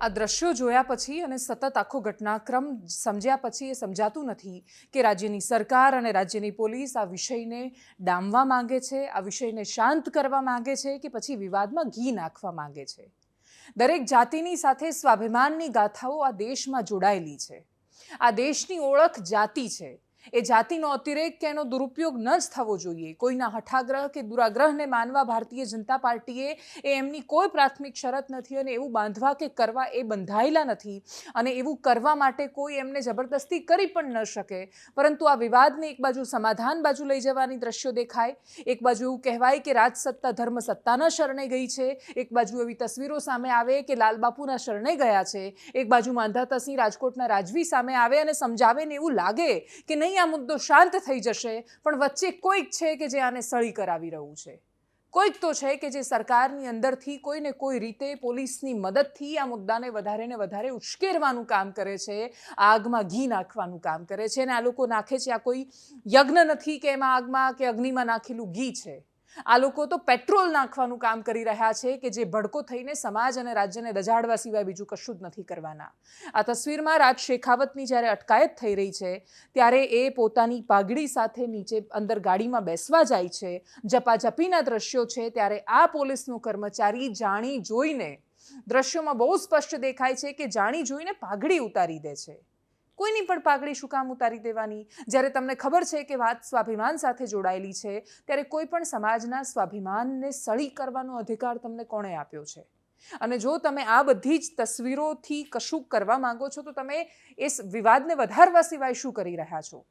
આ દ્રશ્યો જોયા પછી અને સતત આખો ઘટનાક્રમ સમજ્યા પછી એ સમજાતું નથી કે રાજ્યની સરકાર અને રાજ્યની પોલીસ આ વિષયને ડામવા માંગે છે, આ વિષયને શાંત કરવા માંગે છે કે પછી વિવાદમાં ઘી નાખવા માંગે છે. દરેક જાતિની સાથે સ્વાભિમાનની ગાથાઓ આ દેશમાં જોડાયેલી છે. આ દેશની ઓળખ જાતિ છે. એ જાતિનો અતિરેક કે એનો દુરુપયોગ ન જ થવો જોઈએ. કોઈના હઠાગ્રહ કે દુરાગ્રહને માનવા ભારતીય જનતા પાર્ટીએ એ એમની કોઈ પ્રાથમિક શરત નથી અને એવું બાંધવા કે કરવા એ બંધાયેલા નથી અને એવું કરવા માટે કોઈ એમને જબરદસ્તી કરી પણ ન શકે. પરંતુ આ વિવાદને એક બાજુ સમાધાન બાજુ લઈ જવાની દ્રશ્યો દેખાય. એક બાજુ એવું કહેવાય કે રાજસત્તા ધર્મ સત્તાના શરણે ગઈ છે. એક બાજુ એવી તસવીરો સામે આવે કે લાલબાપુના શરણે ગયા છે. એક બાજુ માંધાતાસિંહ રાજકોટના રાજવી સામે આવે અને સમજાવે ને એવું લાગે કે નહીં આ મુદ્દો શાંત થઈ જશે, પણ વચ્ચે કોઈક છે કે જે આને સળી કરાવી રહ્યું છે. કોઈક તો છે કે જે સરકારની અંદરથી કોઈને કોઈ રીતે પોલીસની મદદથી આ મુદ્દાને વધારે ને વધારે ઉશ્કેરવાનું કામ કરે છે, આગમાં ઘી નાખવાનું કામ કરે છે, અને આ લોકો નાખે છે, આ કોઈ યજ્ઞ નથી કે એમાં આગમાં કે અગ્નિમાં નાખેલું ઘી છે. આ લોકો તો પેટ્રોલ નાખવાનું કામ કરી રહ્યા છે કે જે ભડકો થઈને સમાજ અને રાજ્યને દજાડવા સિવાય બીજું કશું જ નથી કરવાના. આ તસવીરમાં રાજ શેખાવતની જ્યારે અટકાયત થઈ રહી છે, ત્યારે એ પોતાની પાઘડી સાથે નીચે અંદર ગાડીમાં બેસવા જાય છે જપાજપીના દ્રશ્યો છે, ત્યારે આ પોલીસનો કર્મચારી જાણી જોઈને દ્રશ્યોમાં બહુ સ્પષ્ટ દેખાય છે કે જાણી જોઈને પાઘડી ઉતારી દે છે. કોઈની પણ પાઘડી શું કામ ઉતારી દેવાની? જ્યારે તમને ખબર છે કે વાત સ્વાભિમાન સાથે જોડાયેલી છે, ત્યારે કોઈ પણ સમાજના સ્વાભિમાનને સળી કરવાનો અધિકાર તમને કોણે આપ્યો છે? અને જો તમે આ બધી જ તસવીરોથી કશું કરવા માંગો છો, તો તમે એ વિવાદને વધારવા સિવાય શું કરી રહ્યા છો?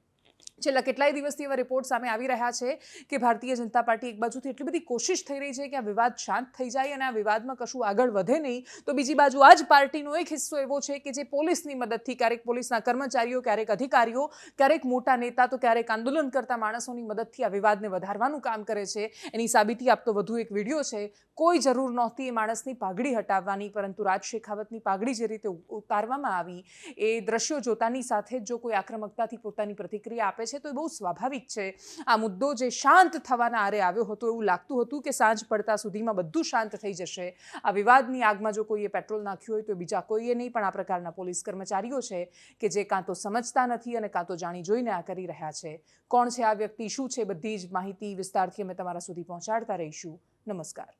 છેલ્લા કેટલાય દિવસથી એવા રિપોર્ટ સામે આવી રહ્યા છે કે ભારતીય જનતા પાર્ટી એક બાજુથી એટલી બધી કોશિશ થઈ રહી છે કે આ વિવાદ શાંત થઈ જાય અને આ વિવાદમાં કશું આગળ વધે નહીં. તો બીજી બાજુ આ જ પાર્ટીનો એક હિસ્સો એવો છે કે જે પોલીસની મદદથી ક્યારેક પોલીસના કર્મચારીઓ, ક્યારેક અધિકારીઓ, ક્યારેક મોટા નેતા તો ક્યારેક આંદોલન કરતા માણસોની મદદથી આ વિવાદને વધારવાનું કામ કરે છે. એની સાબિતી આપતો વધુ એક વીડિયો છે. કોઈ જરૂર નહોતી એ માણસની પાઘડી હટાવવાની, પરંતુ રાજ શેખાવતની પાઘડી જે રીતે ઉતારવામાં આવી એ દ્રશ્યો જોતાની સાથે જ કોઈ આક્રમકતાથી પોતાની પ્રતિક્રિયા આપે છે તો એ બહુ સ્વાભાવિક છે. આ મુદ્દો જે શાંત થવાના આરે આવ્યો હતો એવું લાગતું હતું કે સાંજ પડતા સુધીમાં બધું શાંત થઈ જશે. આ વિવાદની આગમાં જો કોઈએ પેટ્રોલ નાખ્યું હોય તો બીજા કોઈએ નહીં, પણ આ પ્રકારના પોલીસ કર્મચારીઓ છે કે જે કાં તો સમજતા નથી અને કાં તો જાણી જોઈને આ કરી રહ્યા છે. કોણ છે આ વ્યક્તિ, શું છે બધી જ માહિતી વિસ્તારથી અમે તમારા સુધી પહોંચાડતા રહીશું. નમસ્કાર.